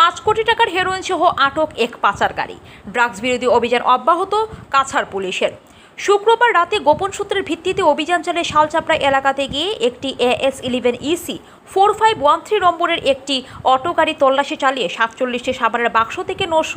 পাঁচ কোটি টাকার হেরোইন সহ আটক এক পাচারকারী। ড্রাগস বিরোধী অভিযান অব্যাহত কাছাড় পুলিশের। শুক্রবার রাতে গোপন সূত্রের ভিত্তিতে অভিযান চালে শালচাপড়া এলাকাতে গিয়ে একটি AS eleven EC four five one three নম্বরের একটি অটো গাড়ি তল্লাশি চালিয়ে সাতচল্লিশটি সাবানের বাক্স থেকে নশ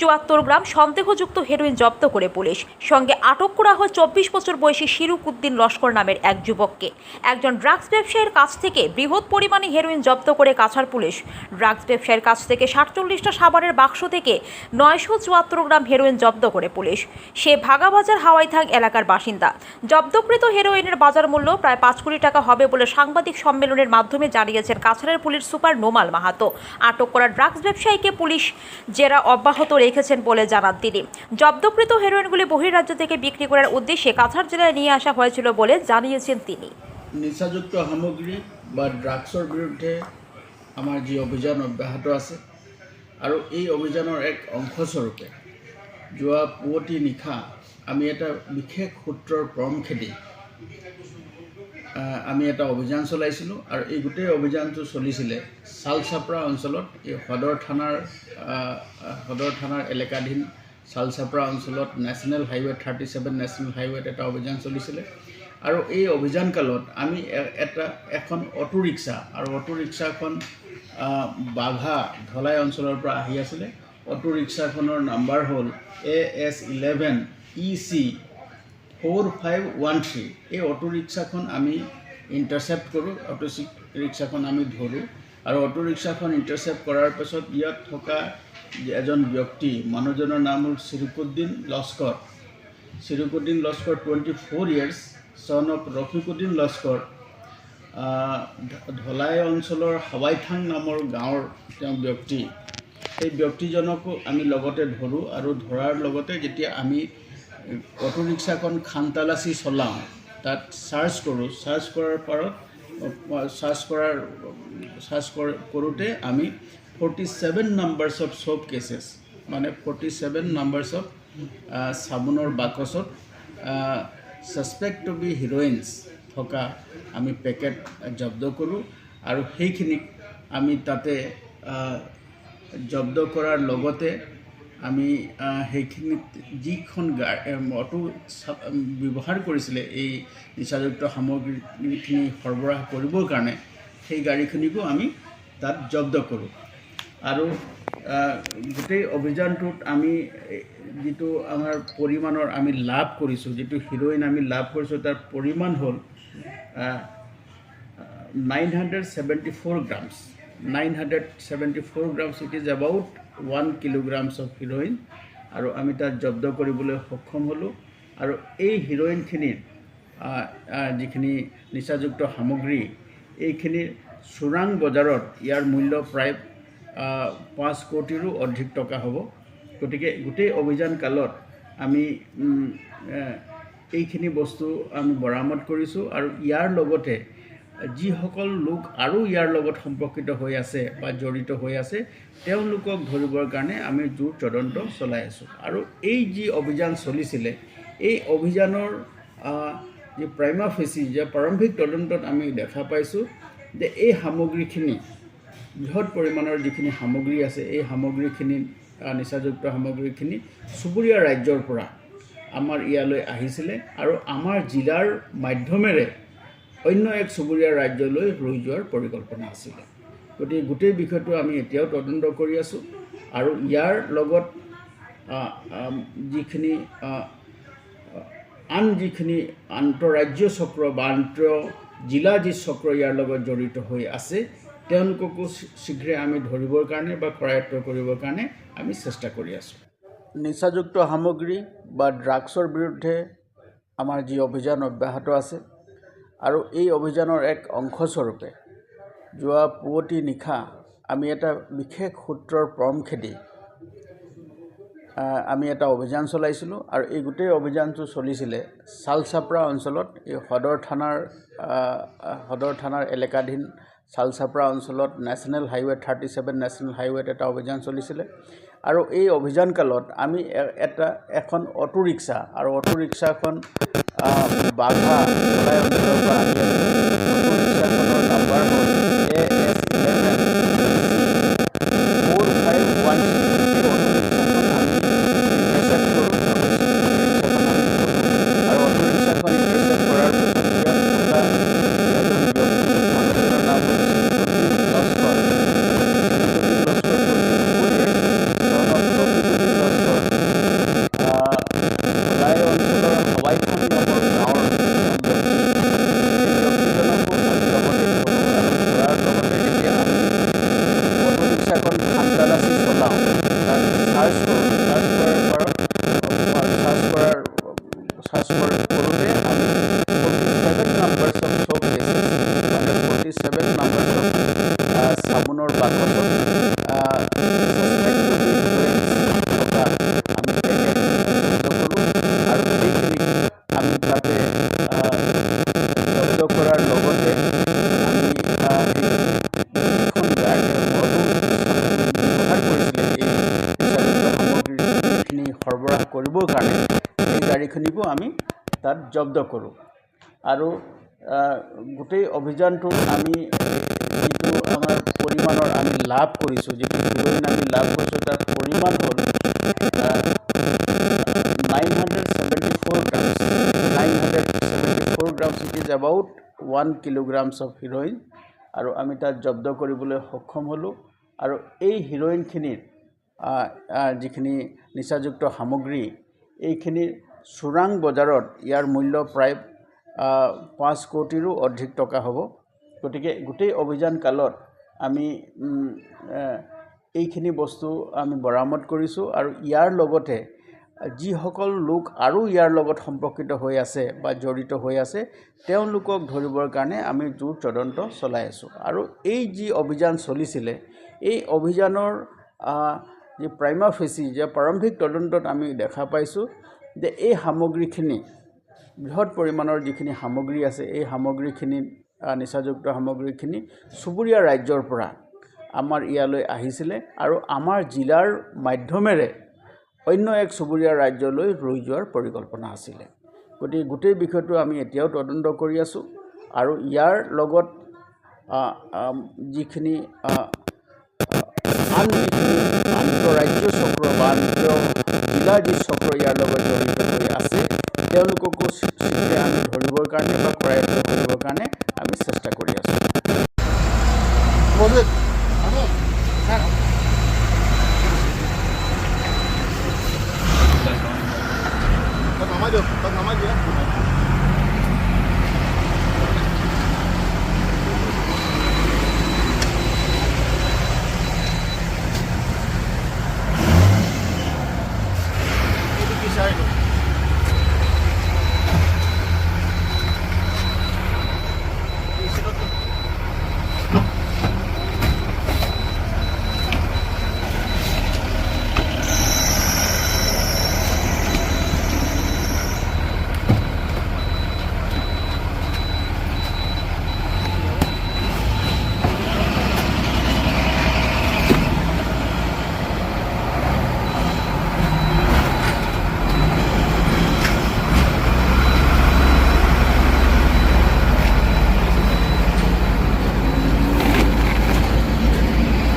চুয়াত্তর গ্রাম সন্দেহযুক্ত হেরোইন জব্দ করে পুলিশ। সঙ্গে আটক করা হয় চব্বিশ বছর বয়সী শিরুক উদ্দিন লস্কর নামের এক যুবককে। একজন ড্রাগস ব্যবসায়ীর কাছ থেকে বৃহৎ পরিমাণে হেরোইন জব্দ করে কাছার পুলিশ। ড্রাগস ব্যবসায়ীর কাছ থেকে সাতচল্লিশটা সাবানের বাক্স থেকে নয়শো চুয়াত্তর গ্রাম হেরোইন জব্দ করে পুলিশ। সে ভাগাবাজার হাওয়াইথাং এলাকার বাসিন্দা। জব্দকৃত হেরোইনের বাজার মূল্য প্রায় পাঁচ কোটি টাকা হবে বলে সাংবাদিক সম্মেলনের মাধ্যমে জানিয়েছেন কাছাড়ের পুলিশ সুপার নোমাল মাহাতো। আটক করা ড্রাগস ব্যবসায়ীকে পুলিশ জেরা অব্যাহত রেখেছেন বলে জানান তিনি। জব্দকৃত হেরোইনগুলি বহিরাজ্য থেকে বিক্রি করার উদ্দেশ্যে কাছাড় জেলায় নিয়ে আসা হয়েছিল বলে জানিয়েছেন তিনি। নিচাযুক্ত সামগ্রী বা ড্ৰাগছৰ বিৰুদ্ধে আমাৰ যি অভিযান অব্যাহত আছে, আৰু এই অভিযানৰ এক অংশস্বৰূপে যোৱা পুৱতি নিশা আমি এটা বিশেষ সূত্ৰৰ পৰম খেদি আমি এটা অভিযান চলাইছিলোঁ আৰু এই গোটেই অভিযানটো চলিছিলে চালচাপৰা অঞ্চলত, এই সদৰ থানাৰ সদৰ থানাৰ এলেকাধীন চালচাপৰা অঞ্চলত national highway thirty seven national হাইৱেত এটা অভিযান চলিছিলে। আৰু এই অভিযান কালত আমি এটা, এখন অটো ৰিক্সা আৰু অটো ৰিক্সাখন বাঘা ধলাই অঞ্চলৰ পৰা আহি আছিলে। অটো ৰিক্সাখনৰ নাম্বাৰ হ'ল A S eleven E C four five one three এই অটো ৰিক্সাখন আমি ইণ্টাৰচেপ্ট কৰোঁ অটো ৰিক্সাখন আমি ধৰোঁ আৰু অটো ৰিক্সাখন ইণ্টাৰচেপ্ট কৰাৰ পাছত ইয়াত থকা এজন ব্যক্তি, মানুহজনৰ নাম হ'ল Sirukuddin Laskar. Sirukuddin Laskar twenty four years son of Rafikuddin Laskar. Dholai অঞ্চলৰ হাৱাইথাং নামৰ গাঁৱৰ তেওঁ ব্যক্তি। সেই ব্যক্তিজনকো আমি লগতে ধৰোঁ আৰু ধৰাৰ লগতে যেতিয়া আমি অটো ৰিক্সাখন খানতালাচি চলাওঁ তাত চাৰ্চ কৰোঁ চাৰ্চ কৰাৰ পাৰত চাৰ্চ কৰাৰ কৰ- কৰোঁতে আমি forty seven numbers of soap cases মানে ফৰ্টি ছেভেন নাম্বাৰ্ছ অফ চাবোনৰ বাকচত ছাছপেক্ট টু বি হিৰইনছ থকা আমি পেকেট জব্দ কৰোঁ আৰু সেইখিনিক আমি তাতে জব্দ কৰাৰ লগতে আমি সেইখিনিত যিখন অটো ব্যৱহাৰ কৰিছিলে, এই নিচাযুক্ত সামগ্ৰীখিনি সৰবৰাহ কৰিবৰ কাৰণে, সেই গাড়ীখিনিকো আমি তাত জব্দ কৰোঁ। আৰু গোটেই অভিযানটোত আমি যিটো আমাৰ পৰিমাণৰ আমি লাভ কৰিছোঁ, যিটো হিৰ'ইন আমি লাভ কৰিছোঁ, তাৰ পৰিমাণ হ'ল nine hundred seventy four grams. Nine hundred seventy four grams, it is about one kilograms of heroin আৰু আমি তাত জব্দ কৰিবলৈ সক্ষম হ'লোঁ। আৰু এই হিৰ'ইনখিনিৰ যিখিনি নিচাযুক্ত সামগ্ৰী এইখিনিৰ চোৰাং বজাৰত ইয়াৰ মূল্য প্ৰায় পাঁচ কোটিৰো অধিক টকা হ'ব। গতিকে গোটেই অভিযান কালত আমি এইখিনি বস্তু আমি বৰামদ কৰিছোঁ। আৰু ইয়াৰ লগতে যিসকল লোক আৰু ইয়াৰ লগত সম্পৰ্কিত হৈ আছে বা জড়িত হৈ আছে, তেওঁলোকক ধৰিবৰ কাৰণে আমি জোৰ তদন্ত চলাই আছোঁ। আৰু এই যি অভিযান চলিছিলে, এই অভিযানৰ যি প্ৰাইমা ফেচি যে প্ৰাৰম্ভিক তদন্তত আমি দেখা পাইছোঁ যে এই সামগ্ৰীখিনি, বৃহৎ পৰিমাণৰ যিখিনি সামগ্ৰী আছে, এই সামগ্ৰীখিনি নিচাযুক্ত সামগ্ৰীখিনি চুবুৰীয়া ৰাজ্যৰ পৰা আমাৰ ইয়ালৈ আহিছিলে আৰু আমাৰ জিলাৰ মাধ্যমেৰে অন্য এক চুবুৰীয়া ৰাজ্যলৈ ৰৈ যোৱাৰ পৰিকল্পনা আছিলে। গতিকে গোটেই বিষয়টো আমি এতিয়াও তদন্ত কৰি আছোঁ আৰু ইয়াৰ লগত যিখিনি আন যিখিনি আন্তঃৰাজ্য চক্ৰ বা আন্তঃ জিলা যি চক্ৰ ইয়াৰ লগত জড়িত হৈ আছে, তেওঁলোককো শীঘ্ৰে আমি ধৰিবৰ কাৰণে বা কৰায়ত্ব কৰিবৰ কাৰণে আমি চেষ্টা কৰি আছোঁ। নিচাযুক্ত সামগ্ৰী বা ড্ৰাগছৰ বিৰুদ্ধে আমাৰ যি অভিযান অব্যাহত আছে আৰু এই অভিযানৰ এক অংশস্বৰূপে যোৱা পুৱতি নিশা আমি এটা বিশেষ সূত্ৰৰ পৰম খেদি আমি এটা অভিযান চলাইছিলোঁ আৰু এই গোটেই অভিযানটো চলিছিলে চালচাপৰা অঞ্চলত এই সদৰ থানাৰ সদৰ থানাৰ এলেকাধীন চালচাপৰা অঞ্চলত national highway thirty seven national হাইৱেত এটা অভিযান চলিছিলে। আৰু এই অভিযান কালত আমি এটা এখন অটো ৰিক্সা আৰু অটো ৰিক্সাখন আহ, বাঘা ধলাই অঞ্চলৰ পৰা আহি আছিল তাত জব্দ কৰোঁ। আৰু গোটেই অভিযানটোত আমি যিটো আমাৰ পৰিমাণৰ আমি লাভ কৰিছোঁ, যিটো হিৰ'ইন আমি লাভ কৰিছোঁ, তাৰ পৰিমাণ হ'ল nine hundred seventy four grams nine hundred seventy four grams it is about one kilograms of heroin আৰু আমি তাত জব্দ কৰিবলৈ সক্ষম হ'লোঁ। আৰু এই হিৰ'ইনখিনিৰ যিখিনি নিচাযুক্ত সামগ্ৰী, এইখিনিৰ চোৰাং বজাৰত ইয়াৰ মূল্য প্ৰায় পাঁচ কোটিৰো অধিক টকা হ'ব। গতিকে গোটেই অভিযান কালত আমি এইখিনি বস্তু আমি বৰামদ কৰিছোঁ আৰু ইয়াৰ লগতে যিসকল লোক আৰু ইয়াৰ লগত সম্পৰ্কিত হৈ আছে বা জড়িত হৈ আছে তেওঁলোকক ধৰিবৰ কাৰণে আমি জোৰ তদন্ত চলাই আছোঁ। আৰু এই যি অভিযান চলিছিলে এই অভিযানৰ যি প্ৰাইমা ফেচি যে প্ৰাৰম্ভিক তদন্তত আমি দেখা পাইছোঁ যে এই সামগ্ৰীখিনি বৃহৎ পৰিমাণৰ যিখিনি সামগ্ৰী আছে এই সামগ্ৰীখিনি নিচাযুক্ত সামগ্ৰীখিনি চুবুৰীয়া ৰাজ্যৰ পৰা আমাৰ ইয়ালৈ আহিছিলে আৰু আমাৰ জিলাৰ মাধ্যমেৰে অন্য এক চুবুৰীয়া ৰাজ্যলৈ ৰৈ যোৱাৰ পৰিকল্পনা আছিলে। গতিকে গোটেই বিষয়টো আমি এতিয়াও তদন্ত কৰি আছোঁ আৰু ইয়াৰ লগত যিখিনি আন আন্তঃৰাজ্য চক্ৰ বা আন্তঃ জিলাৰ যি চক্ৰ ইয়াৰ লগত জড়িত হৈ আছে। তেওঁলোককো আমি ধৰিবৰ কাৰণে বা কৰায়ত্ব কৰিবৰ কাৰণে আমি চেষ্টা কৰি আছোঁ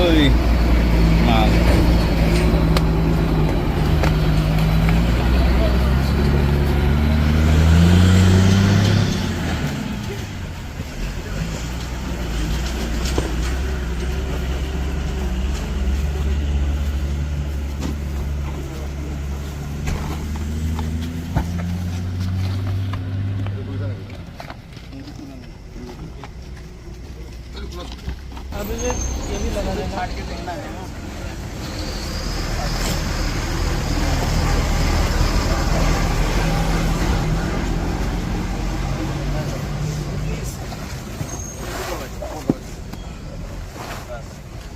Ôi, mà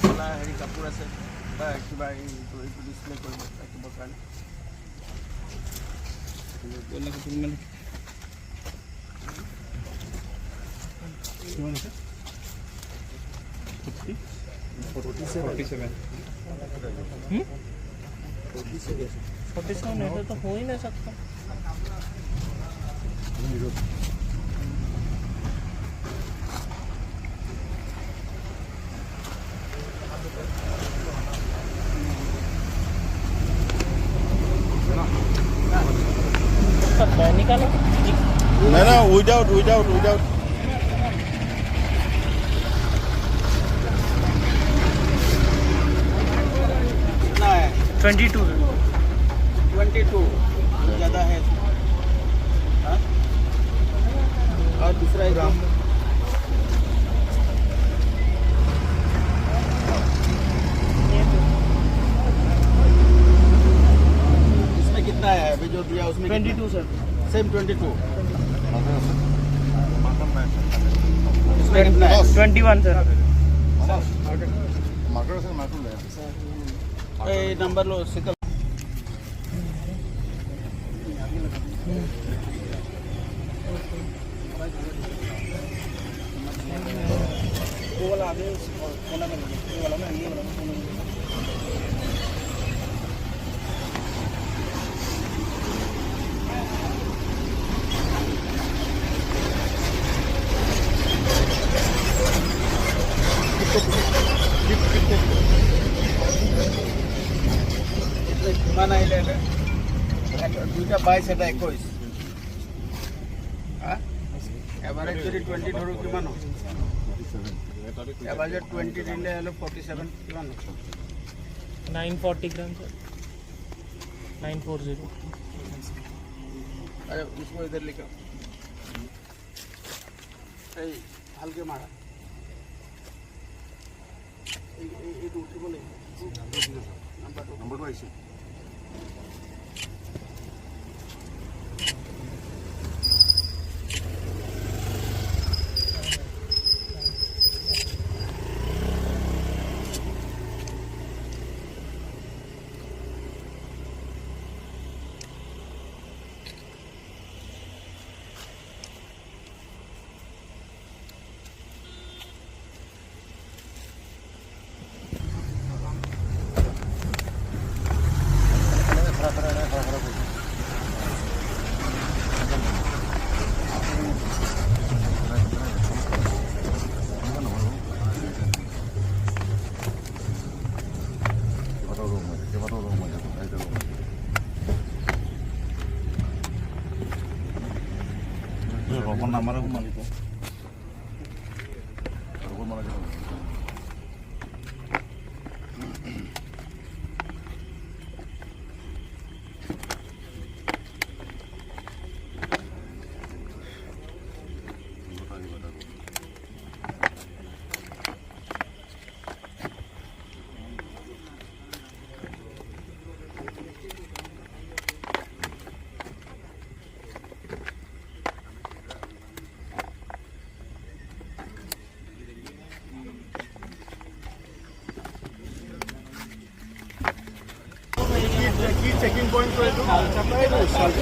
খোলা হেৰি কাপোৰ আছে বা কিবা এইটো এইটো ডিছপ্লে কৰিব থাকিবৰ কাৰণে কিমান আছে forty forty seven forty seven forty এইটো হৈ নাই চাওক विदाउट कितना है ट्वेंटी टू ट्वेंटी टू ज़्यादा है। हाँ? और दूसरा ग्राम इसमें कितना है? अभी जो दिया उसमें twenty two sir same twenty two twenty one sir number लो शीतल কিমান আহিলে এটা দুইটা বাইছ এটা একৈছ হা? এভাৰেজ যদি টুৱেণ্টি ধৰোঁ কিমান হ'ব এভাৰেজত টুৱেণ্টি দিলে হ'লে ফৰ্টি ছেভেন কিমান হ'ব nine forty gram sir nine four zero अरे उसको इधर लिखो এই ভালকে মাৰা এই- এই- এইটো উঠিব লাগিব নাম্বাৰটো নম্বৰটো আহিছে নাম্বারে মালিক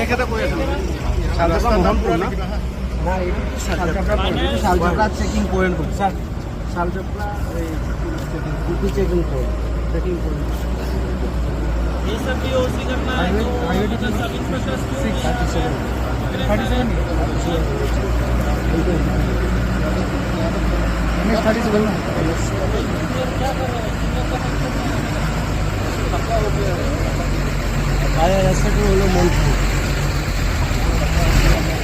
Salchapra point Salchapra checking point sir Salchapra এই DP checking point checking point ये सब भी ओसी करना है तो हाईवे मतलब सब inspector six thirty seven thirty seven thirty seven না আয়া রাস্তাটা হলো মনপুর Thank you.